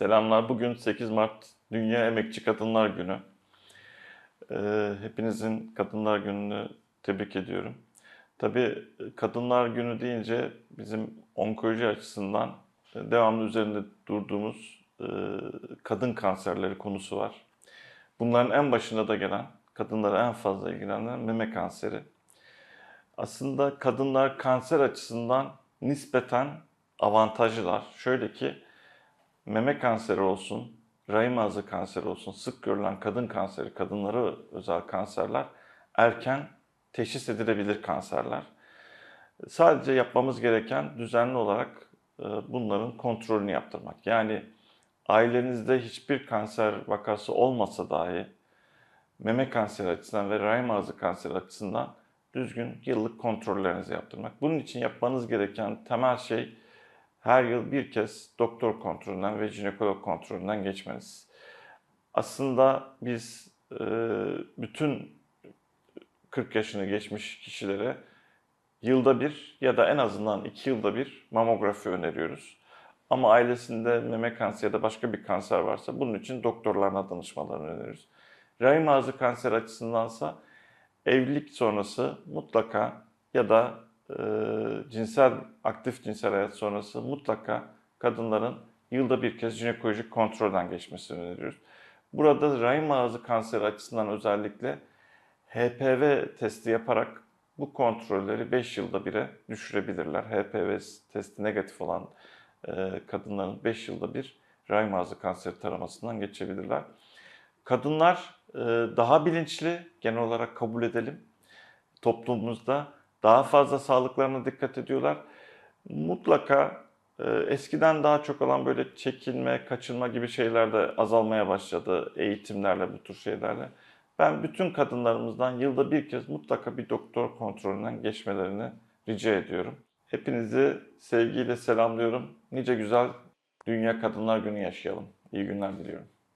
Selamlar. Bugün 8 Mart Dünya Emekçi Kadınlar Günü. Ee, hepinizin Kadınlar Günü'nü tebrik ediyorum. Tabii Kadınlar Günü deyince bizim onkoloji açısından e, devamlı üzerinde durduğumuz e, kadın kanserleri konusu var. Bunların en başında da gelen, kadınları en fazla ilgilenen meme kanseri. Aslında kadınlar kanser açısından nispeten avantajlılar. Şöyle ki meme kanseri olsun, rahim ağzı kanseri olsun, sık görülen kadın kanseri, kadınlara özel kanserler erken teşhis edilebilir kanserler. Sadece yapmamız gereken düzenli olarak e, bunların kontrolünü yaptırmak. Yani ailenizde hiçbir kanser vakası olmasa dahi meme kanseri açısından ve rahim ağzı kanseri açısından düzgün yıllık kontrollerinizi yaptırmak. Bunun için yapmanız gereken temel şey her yıl bir kez doktor kontrolünden ve jinekolog kontrolünden geçmeniz. Aslında biz e, bütün 40 yaşını geçmiş kişilere yılda bir ya da en azından iki yılda bir mamografi öneriyoruz. Ama ailesinde meme kanseri ya da başka bir kanser varsa bunun için doktorlarına danışmalarını öneriyoruz. Rahim ağzı kanseri açısındansa evlilik sonrası mutlaka ya da e, cinsel aktif cinsel hayat sonrası mutlaka kadınların yılda bir kez jinekolojik kontrolden geçmesini öneriyoruz. Burada rahim ağzı kanseri açısından özellikle HPV testi yaparak bu kontrolleri 5 yılda bire düşürebilirler. HPV testi negatif olan e, kadınların 5 yılda bir rahim ağzı kanseri taramasından geçebilirler. Kadınlar e, daha bilinçli genel olarak kabul edelim. Toplumumuzda daha fazla sağlıklarına dikkat ediyorlar. Mutlaka e, eskiden daha çok olan böyle çekinme, kaçınma gibi şeyler de azalmaya başladı eğitimlerle, bu tür şeylerle. Ben bütün kadınlarımızdan yılda bir kez mutlaka bir doktor kontrolünden geçmelerini rica ediyorum. Hepinizi sevgiyle selamlıyorum. Nice güzel Dünya Kadınlar Günü yaşayalım. İyi günler diliyorum.